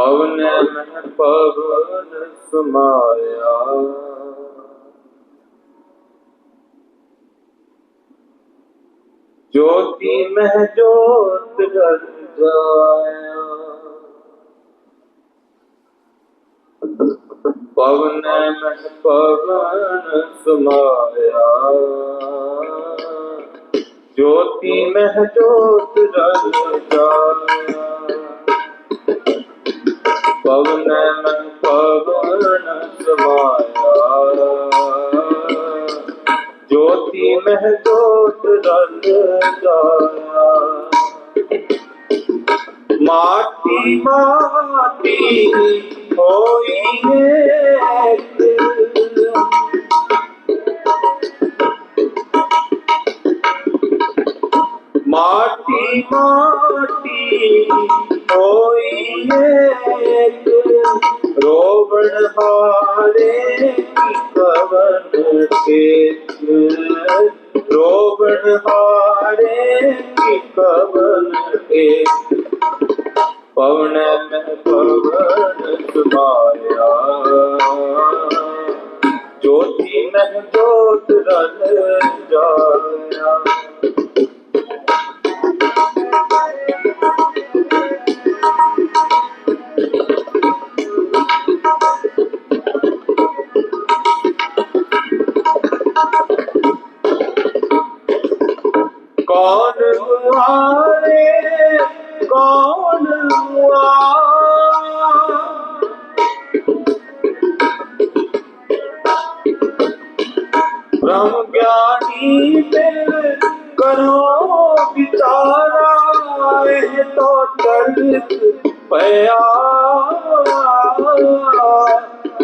पवन में पवन समाया। ज्योति में ज्योत जल जाया। पवन में पवन समाया। ज्योति में ज्योत जल जाया। पवन पवन समाया ज्योति में ज्योत जल जाया। माटी माटी होई माटी माटी होई रोवण हारे की कवन टेक पवन में पवन कौन हुआ कौन हुआ? ब्रह्म ज्ञानी दिल करो विचारा है तो चल पया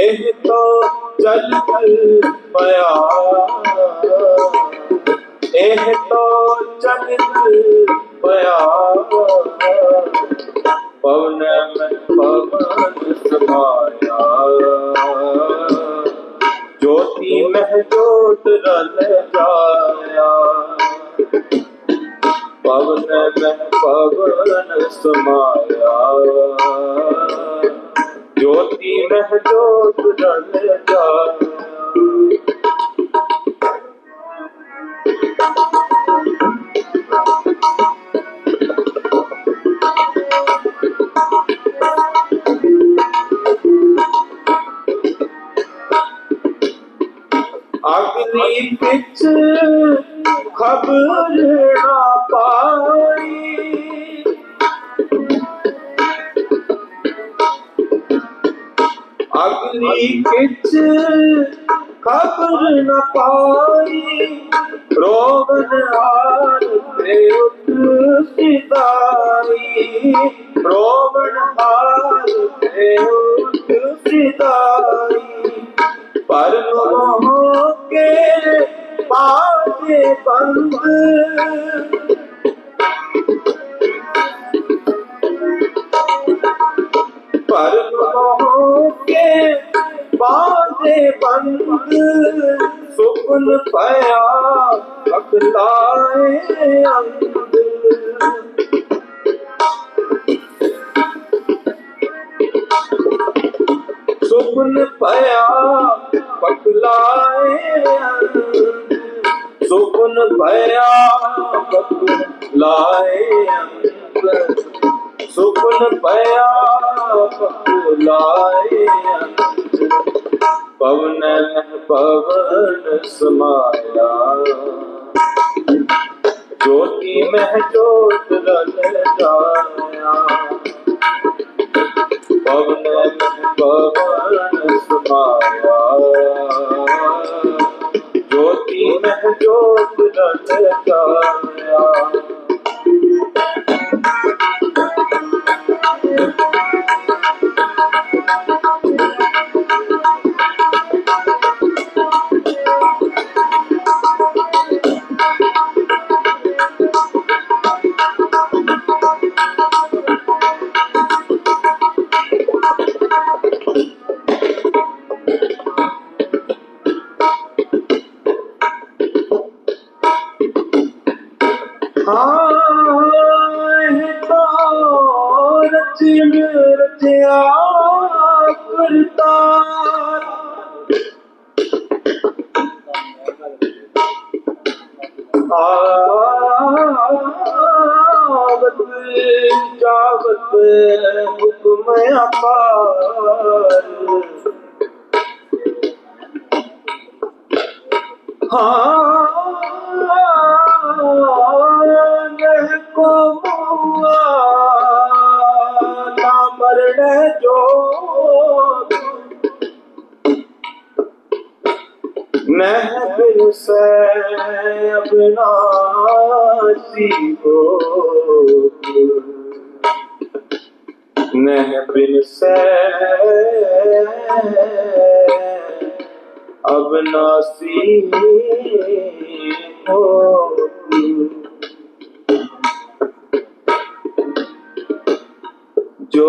एह तो चल पया एह तो चल पया पवन में पवन समाया ज्योति में ज्योत रल जाया पवन में पवन समाया। पिछ खबर ना पाई अग्नि किच खबर न पाई रोगन हार पे सिदाई रोगन ਬਾਂਦੇ ਬੰਦ ਸੁਪਨ ਪਿਆ ਅਕਤਾਏ ਅੰਦ ਸੁਪਨ ਪਿਆ ਪਕਲਾਏ ਸੁਪਨ ਪਿਆ ਪਕਲਾਏ ਸੁਪਨ ਪਿਆ ਭੁਲਾਏ ਪਵਨ ਪਵਨ ਸਮਾਇਆ। ਜੋਤੀ ਮਹਿ ਜੋਤ ਰਲ ਜਾਇਆ। ਪਵਨ ਪਵਨ ਸਮਾਇਆ। ਜੋਤੀ ਮਹਿ ਜੋਤ ਰਲ ਜਾਇਆ। रच रचया करता आवत जावत हुक्म अपार हाँ जो महफिल से अबनासी हो महफिल से अबनासी हो जो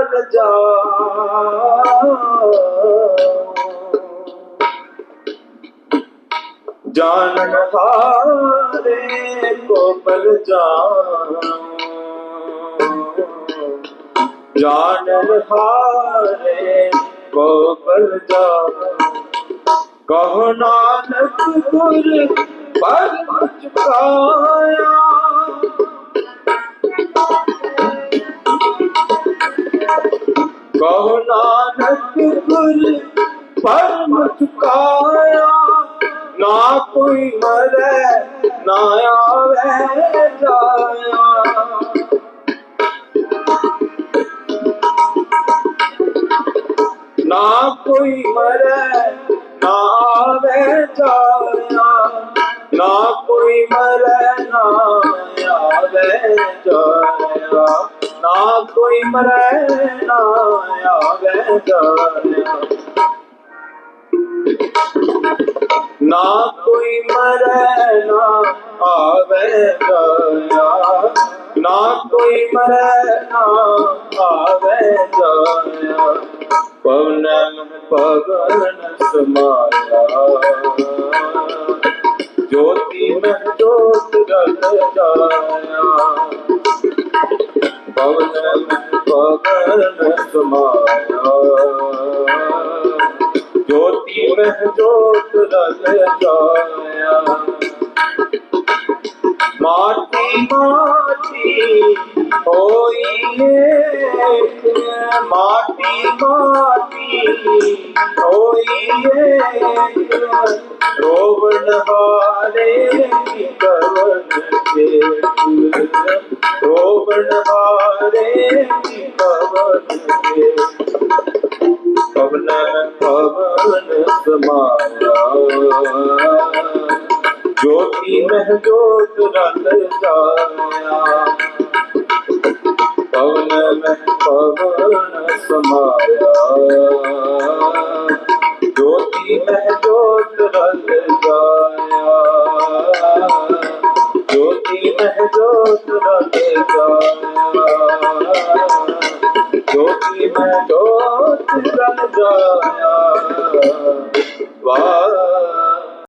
ਵੱਲ ਜਾ। ਜਾਣਨ ਹਾਰੇ ਕੋਮਲ ਜਾਨ। ਜਾਣਨ ਹਾਰੇ ਕੋਮਲ ਜਾਨ। ਕਹੋ ਨਾਨਕ ਗੁਰ ਪਰ ਮੁਝ ਪਾਇਆ। कहो नानक गुर पर चुकाया ना कोई मरे ना आवे जाया ना कोई मरे ना आवे जाया ना कोई मरे ना आवे जाया ना कोई मरे ना आवे ना कोई मरे ना आवे ना कोई मरे ना आवे पवन पवन समाया। ज्योति में ज्योत रल जाया। पवन पवन समाया ज्योति में ज्योत जाया माटी माटी ਹੋਈ ਏ ਮਾਟੀ ਮਾਟੀ ਹੋਈ ਏ ਰੋਵਣ ਹਾਰੇ ਕਵਨ ਤੇ ਰੋਵਣ ਹਾਰੇ ਕਵਨ ਤੇ ਪਵਨ ਪਵਨ ਸਮਾਇਆ। ਜੋਤੀ ਮਹਿ ਜੋਤ ਰਤ ਜਾਇਆ। ਪਵਨ ਸਮਾਇਆ।